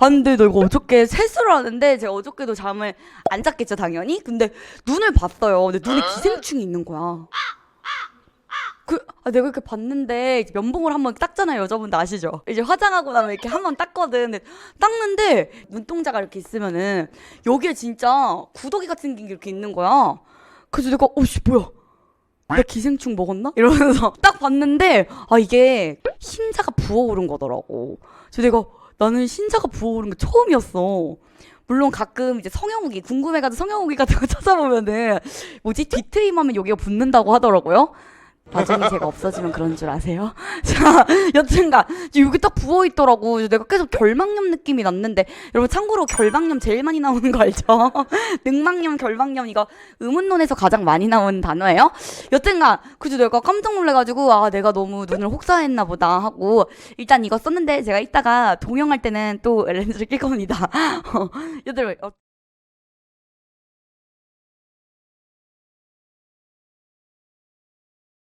아 근데 내가 어저께 세수를 하는데 제가 어저께도 잠을 안 잤겠죠 당연히? 근데 눈을 봤어요. 근데 눈에 기생충이 있는 거야. 그 아, 내가 이렇게 봤는데 이제 면봉을 한번 닦잖아요 여자분들 아시죠? 이제 화장하고 나면 이렇게 한번 닦거든. 근데 닦는데 눈동자가 이렇게 있으면은 여기에 진짜 구더기 같은 게 이렇게 있는 거야. 그래서 내가 어씨 뭐야? 나 기생충 먹었나? 이러면서 딱 봤는데 아 이게 흰자가 부어오른 거더라고. 그래서 내가 나는 흰자가 부어오른 게 처음이었어. 물론 가끔 이제 성형후기 궁금해가지고 성형후기 같은 거 찾아보면은 뭐지 뒤트임하면 여기가 붓는다고 하더라고요. 나중에 제가 없어지면 그런 줄 아세요? 자, 여튼간 여기 딱 부어 있더라고. 내가 계속 결막염 느낌이 났는데 여러분 참고로 결막염 제일 많이 나오는 거 알죠? 늑막염, 결막염 이거 의문론에서 가장 많이 나오는 단어예요. 여튼간 그래서 내가 깜짝 놀래가지고 아 내가 너무 눈을 혹사했나 보다 하고 일단 이거 썼는데 제가 이따가 동영할 때는 또 렌즈를 낄 겁니다. 여들 어,